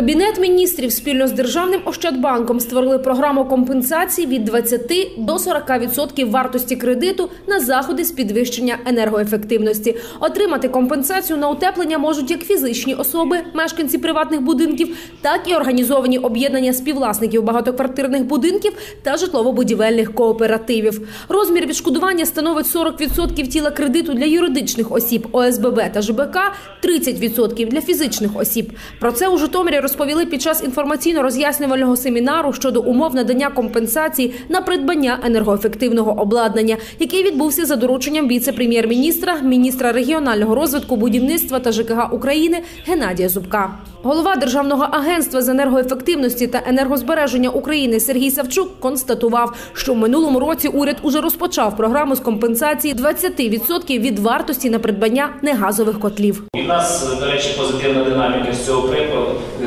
Кабінет міністрів спільно з державним ощадбанком створили програму компенсації від 20 до 40% вартості кредиту на заходи з підвищення енергоефективності. Отримати компенсацію на утеплення можуть як фізичні особи, мешканці приватних будинків, так і організовані об'єднання співвласників багатоквартирних будинків та житлово-будівельних кооперативів. Розмір відшкодування становить 40% тіла кредиту для юридичних осіб ОСББ та ЖБК, 30% для фізичних осіб. Про це у Житомирі розповіли під час інформаційно-роз'яснювального семінару щодо умов надання компенсації на придбання енергоефективного обладнання, який відбувся за дорученням віце-прем'єр-міністра, міністра регіонального розвитку, будівництва та ЖКГ України Геннадія Зубка. Голова Державного агентства з енергоефективності та енергозбереження України Сергій Савчук констатував, що в минулому році уряд уже розпочав програму з компенсації 20% від вартості на придбання негазових котлів. В нас, до речі, позитивна динаміка з цього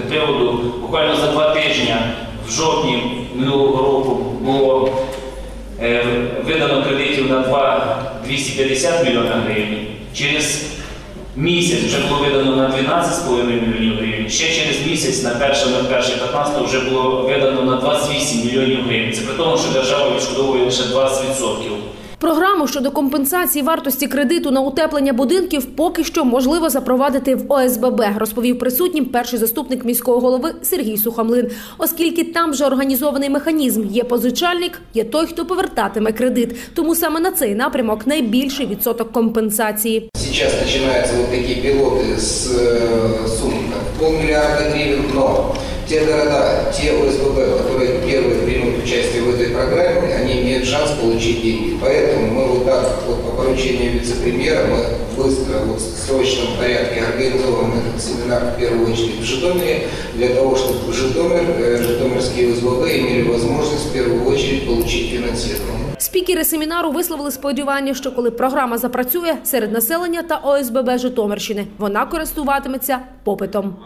приводу. Буквально за два тижні в жовтні минулого року було е, видано кредитів на 2 250 мільйонів гривень. Через місяць вже було видано на 12,5 мільйонів гривень. Ще через місяць на 1.01.15 вже було видано на 28 мільйонів гривень. Це при тому, що держава відшкодовує лише 20%. Програму щодо компенсації вартості кредиту на утеплення будинків поки що можливо запровадити в ОСББ, розповів присутнім перший заступник міського голови Сергій Сухомлин. Оскільки там вже організований механізм, є позичальник, є той, хто повертатиме кредит. Тому саме на цей напрямок найбільший відсоток компенсації. Сейчас начинаются вот такие пилоты с э, суммой там, в полмиллиарда гривен, но те города, те ОСББ, которые первые примут участие в этой программе, они имеют шанс получить деньги. Поэтому мы вот так вот по поручению вице-премьера мы быстро, вот в срочном порядке организовываем этот семинар в первую очередь в Житомире, для того, чтобы Житомир, э, житомирские ОСББ имели возможность в первую очередь получить финансирование. Спікери семінару висловили сподівання, що коли програма запрацює серед населення та ОСББ Житомирщини, вона користуватиметься попитом.